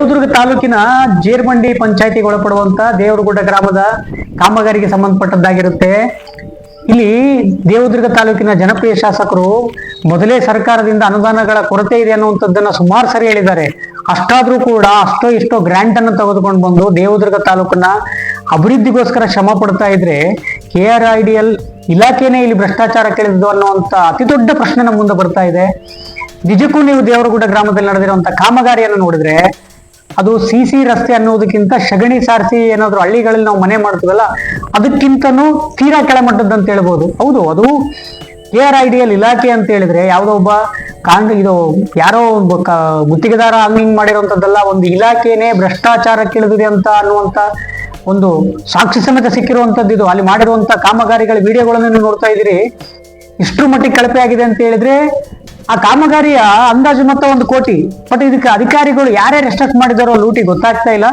ತಾಲೂಕಿನ ಜೇರ್ಮಂಡಿ ಪಂಚಾಯತಿಗೆ ಒಳಪಡುವಂತ ದೇವರಗುಡ್ಡ ಗ್ರಾಮದ ಕಾಮಗಾರಿಗೆ ಸಂಬಂಧಪಟ್ಟದ್ದಾಗಿರುತ್ತೆ. ಇಲ್ಲಿ ದೇವದುರ್ಗ ತಾಲೂಕಿನ ಜನಪ್ರಿಯ ಶಾಸಕರು ಮೊದಲೇ ಸರ್ಕಾರದಿಂದ ಅನುದಾನಗಳ ಕೊರತೆ ಇದೆ ಅನ್ನುವಂಥದ್ದನ್ನ ಸುಮಾರು ಸರಿ ಹೇಳಿದ್ದಾರೆ. ಅಷ್ಟಾದ್ರೂ ಕೂಡ ಅಷ್ಟೋ ಇಷ್ಟೋ ಗ್ರಾಂಟ್ ಅನ್ನು ತೆಗೆದುಕೊಂಡು ಬಂದು ದೇವದುರ್ಗ ತಾಲೂಕನ್ನ ಅಭಿವೃದ್ಧಿಗೋಸ್ಕರ ಶ್ರಮ ಪಡ್ತಾ ಇದ್ರೆ K R I D L ಇಲಾಖೆನೇ ಇಲ್ಲಿ ಭ್ರಷ್ಟಾಚಾರ ಕೇಳಿದ್ದು ಅನ್ನುವಂತ ಅತಿ ದೊಡ್ಡ ಪ್ರಶ್ನೆ ನಮ್ಮ ಮುಂದೆ ಬರ್ತಾ ಇದೆ. ನಿಜಕ್ಕೂ ನೀವು ದೇವರಗುಡ್ಡ ಗ್ರಾಮದಲ್ಲಿ ನಡೆದಿರುವಂತಹ ಕಾಮಗಾರಿಯನ್ನು ನೋಡಿದ್ರೆ ಅದು ಸಿ ಸಿ ರಸ್ತೆ ಅನ್ನೋದಕ್ಕಿಂತ ಸಗಣಿ ಸಾರಿಸಿ ಏನಾದ್ರು ಹಳ್ಳಿಗಳಲ್ಲಿ ನಾವು ಮನೆ ಮಾಡ್ತೀವಲ್ಲ, ಅದಕ್ಕಿಂತನೂ ತೀರಾ ಕೆಳಮಟ್ಟದ್ದು ಅಂತ ಹೇಳ್ಬೋದು. ಹೌದು, ಅದು K R I D L ಇಲಾಖೆ ಅಂತ ಹೇಳಿದ್ರೆ ಯಾವುದೋ ಒಬ್ಬ ಕಾಂಗ್, ಇದು ಯಾರೋ ಗುತ್ತಿಗೆದಾರ ಹಂಗಿಂಗ್ ಮಾಡಿರೋಂಥದ್ದಲ್ಲ, ಒಂದು ಇಲಾಖೆನೇ ಭ್ರಷ್ಟಾಚಾರಕ್ಕಿಳಿದಿದೆ ಅಂತ ಅನ್ನುವಂತ ಒಂದು ಸಾಕ್ಷಿ ಸಮೇತ ಸಿಕ್ಕಿರುವಂತದ್ದು ಇದು. ಅಲ್ಲಿ ಮಾಡಿರುವಂತ ಕಾಮಗಾರಿಗಳ ವಿಡಿಯೋಗಳನ್ನು ನೋಡ್ತಾ ಇದ್ದೀರಿ. ಇಷ್ಟು ಮಟ್ಟಿಗೆ ಕಳಪೆ ಆಗಿದೆ ಅಂತ ಹೇಳಿದ್ರೆ ಆ ಕಾಮಗಾರಿಯ ಅಂದಾಜು ಮೊತ್ತ ಒಂದು ಕೋಟಿ. ಬಟ್ ಇದಕ್ಕೆ ಅಧಿಕಾರಿಗಳು ಯಾರ್ಯಾರು ಎಷ್ಟೆಷ್ಟು ಮಾಡಿದಾರೋ ಲೂಟಿ ಗೊತ್ತಾಗ್ತಾ ಇಲ್ಲ.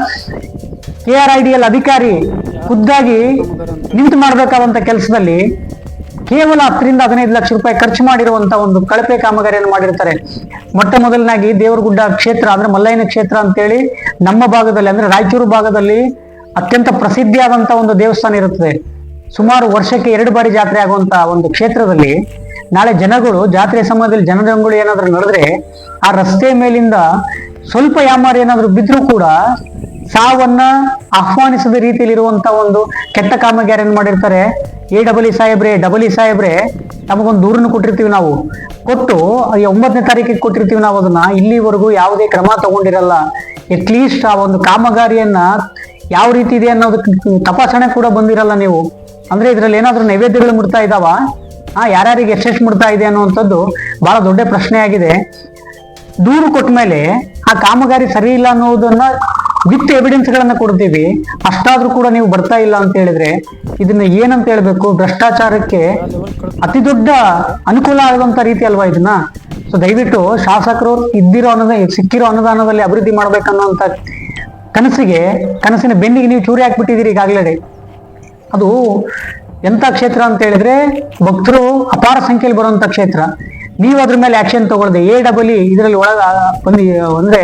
K R I D L ಅಧಿಕಾರಿ ಖುದ್ದಾಗಿ ನಿಂತು ಮಾಡಬೇಕಾದಂತ ಕೆಲಸದಲ್ಲಿ ಕೇವಲ ಹತ್ತರಿಂದ ಹದಿನೈದು ಲಕ್ಷ ರೂಪಾಯಿ ಖರ್ಚು ಮಾಡಿರುವಂತ ಒಂದು ಕಳಪೆ ಕಾಮಗಾರಿಯನ್ನು ಮಾಡಿರ್ತಾರೆ. ಮೊಟ್ಟ ಮೊದಲನಾಗಿ ದೇವರಗುಡ್ಡ ಕ್ಷೇತ್ರ ಅಂದ್ರೆ ಮಲ್ಲಯ್ಯನ ಕ್ಷೇತ್ರ ಅಂತೇಳಿ ನಮ್ಮ ಭಾಗದಲ್ಲಿ ಅಂದ್ರೆ ರಾಯಚೂರು ಭಾಗದಲ್ಲಿ ಅತ್ಯಂತ ಪ್ರಸಿದ್ಧಿಯಾದಂತಹ ಒಂದು ದೇವಸ್ಥಾನ ಇರುತ್ತದೆ. ಸುಮಾರು ವರ್ಷಕ್ಕೆ ಎರಡು ಬಾರಿ ಜಾತ್ರೆ ಆಗುವಂತಹ ಒಂದು ಕ್ಷೇತ್ರದಲ್ಲಿ ನಾಳೆ ಜನಗಳು, ಜಾತ್ರೆ ಸಮಯದಲ್ಲಿ ಜನಜಂಗುಳಿ ಏನಾದ್ರು ನಡೆದ್ರೆ ಆ ರಸ್ತೆ ಮೇಲಿಂದ ಸ್ವಲ್ಪ ಯಾಮಾರಿ ಏನಾದ್ರು ಬಿದ್ರೂ ಕೂಡ ಸಾವನ್ನ ಆಹ್ವಾನಿಸದ ರೀತಿಯಲ್ಲಿ ಇರುವಂತ ಒಂದು ಕೆಟ್ಟ ಕಾಮಗಾರಿಯನ್ನು ಮಾಡಿರ್ತಾರೆ, ಎ ಡಬಲ್ ಇ ಸಾಹೇಬ್ರೆ ಡಬಲ್ ಇ ಸಾಹೇಬ್ರೆ ನಮಗೊಂದು ದೂರನ್ನು ಕೊಟ್ಟಿರ್ತೀವಿ ನಾವು. ಕೊಟ್ಟು ಒಂಬತ್ತನೇ ತಾರೀಕಿಗೆ ಕೊಟ್ಟಿರ್ತೀವಿ ನಾವು ಅದನ್ನ. ಇಲ್ಲಿವರೆಗೂ ಯಾವುದೇ ಕ್ರಮ ತಗೊಂಡಿರಲ್ಲ. ಅಟ್ಲೀಸ್ಟ್ ಆ ಒಂದು ಕಾಮಗಾರಿಯನ್ನ ಯಾವ ರೀತಿ ಇದೆ ಅನ್ನೋದಕ್ಕೆ ತಪಾಸಣೆ ಕೂಡ ಬಂದಿರಲ್ಲ ನೀವು. ಅಂದ್ರೆ ಇದ್ರಲ್ಲಿ ಏನಾದ್ರೂ ನೈವೇದ್ಯಗಳು ಮುಡ್ತಾ ಇದಾವ? ಆ ಯಾರ್ಯಾರಿಗೆ ಎಷ್ಟೆಷ್ಟು ಮುಡ್ತಾ ಇದೆ ಅನ್ನುವಂಥದ್ದು ಬಹಳ ದೊಡ್ಡ ಪ್ರಶ್ನೆ ಆಗಿದೆ ದೂರು ಕೊಟ್ಟ ಮೇಲೆ ಆ ಕಾಮಗಾರಿ ಸರಿ ಇಲ್ಲ ಅನ್ನೋದನ್ನ ವಿತ್ ಎವಿಡೆನ್ಸ್ ಗಳನ್ನ ಕೊಡ್ತೀವಿ. ಅಷ್ಟಾದ್ರೂ ಕೂಡ ನೀವು ಬರ್ತಾ ಇಲ್ಲ ಅಂತ ಹೇಳಿದ್ರೆ ಇದನ್ನ ಏನಂತ ಹೇಳ್ಬೇಕು? ಭ್ರಷ್ಟಾಚಾರಕ್ಕೆ ಅತಿ ದೊಡ್ಡ ಅನುಕೂಲ ಆಗುವಂತ ರೀತಿ ಅಲ್ವಾ ಇದನ್ನ? ಸೊ ದಯವಿಟ್ಟು ಶಾಸಕರು ಇದ್ದಿರೋ ಅನುದಾನ ಸಿಕ್ಕಿರೋ ಅನುದಾನದಲ್ಲಿ ಅಭಿವೃದ್ಧಿ ಮಾಡ್ಬೇಕನ್ನುವಂತ ಕನಸಿಗೆ, ಕನಸಿನ ಬೆನ್ನಿಗೆ ನೀವು ಚೂರಿ ಹಾಕ್ಬಿಟ್ಟಿದ್ದೀರಿ ಈಗಾಗಲೇ. ಅದು ಎಂತ ಕ್ಷೇತ್ರ ಅಂತ ಹೇಳಿದ್ರೆ ಭಕ್ತರು ಅಪಾರ ಸಂಖ್ಯೆಯಲ್ಲಿ ಬರುವಂತ ಕ್ಷೇತ್ರ. ನೀವು ಅದ್ರ ಮೇಲೆ ಆಕ್ಷನ್ ತಗೊಳ್ದೆ. ಎ ಡಬಲ್ ಇದರಲ್ಲಿ ಒಳಗ ಬಂದು, ಅಂದ್ರೆ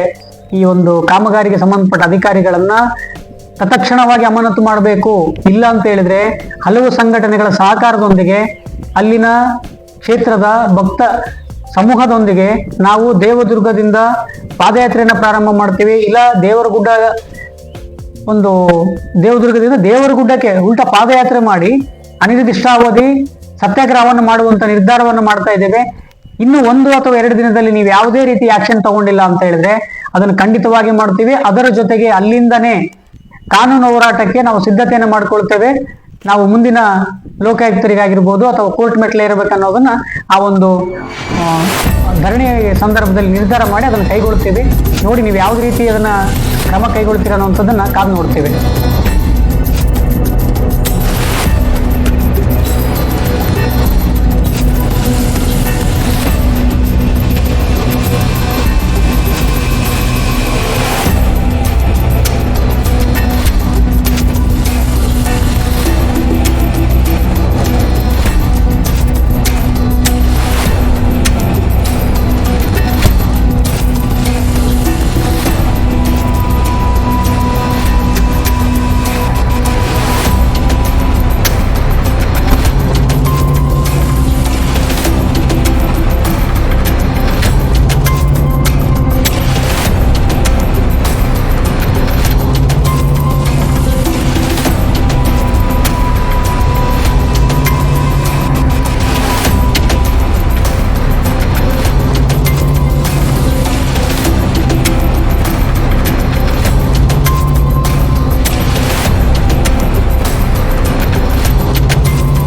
ಈ ಒಂದು ಕಾಮಗಾರಿಗೆ ಸಂಬಂಧಪಟ್ಟ ಅಧಿಕಾರಿಗಳನ್ನ ತತ್ಕ್ಷಣವಾಗಿ ಅಮಾನತು ಮಾಡಬೇಕು. ಇಲ್ಲ ಅಂತ ಹೇಳಿದ್ರೆ ಹಲವು ಸಂಘಟನೆಗಳ ಸಹಕಾರದೊಂದಿಗೆ ಅಲ್ಲಿನ ಕ್ಷೇತ್ರದ ಭಕ್ತ ಸಮೂಹದೊಂದಿಗೆ ನಾವು ದೇವದುರ್ಗದಿಂದ ಪಾದಯಾತ್ರೆಯನ್ನು ಪ್ರಾರಂಭ ಮಾಡ್ತೀವಿ. ಇಲ್ಲ ದೇವರಗುಡ್ಡ ಒಂದು ದೇವದುರ್ಗದಿಂದ ದೇವರಗುಡ್ಡಕ್ಕೆ ಉಲ್ಟಾ ಪಾದಯಾತ್ರೆ ಮಾಡಿ ಅನಿರ್ದಿಷ್ಟಾವಧಿ ಸತ್ಯಾಗ್ರಹವನ್ನು ಮಾಡುವಂತ ನಿರ್ಧಾರವನ್ನು ಮಾಡ್ತಾ ಇದ್ದೇವೆ. ಇನ್ನು ಒಂದು ಅಥವಾ ಎರಡು ದಿನದಲ್ಲಿ ನೀವು ಯಾವುದೇ ರೀತಿ ಆಕ್ಷನ್ ತಗೊಂಡಿಲ್ಲ ಅಂತ ಹೇಳಿದ್ರೆ ಅದನ್ನು ಖಂಡಿತವಾಗಿ ಮಾಡ್ತೀವಿ. ಅದರ ಜೊತೆಗೆ ಅಲ್ಲಿಂದನೇ ಕಾನೂನು ಹೋರಾಟಕ್ಕೆ ನಾವು ಸಿದ್ಧತೆಯನ್ನು ಮಾಡ್ಕೊಳ್ತೇವೆ. ನಾವು ಮುಂದಿನ ಲೋಕಾಯುಕ್ತರಿಗಾಗಿರ್ಬೋದು ಅಥವಾ ಕೋರ್ಟ್ ಮೆಟ್ಲೆ ಇರಬೇಕನ್ನೋದನ್ನ ಆ ಒಂದು ಧರಣಿ ಸಂದರ್ಭದಲ್ಲಿ ನಿರ್ಧಾರ ಮಾಡಿ ಅದನ್ನು ಕೈಗೊಳ್ತೀವಿ. ನೋಡಿ ನೀವು ಯಾವ ರೀತಿ ಅದನ್ನ ಕ್ರಮ ಕೈಗೊಳ್ತೀರ ಅನ್ನೋಂಥದ್ದನ್ನ ಕಾದು ನೋಡ್ತೇವೆ.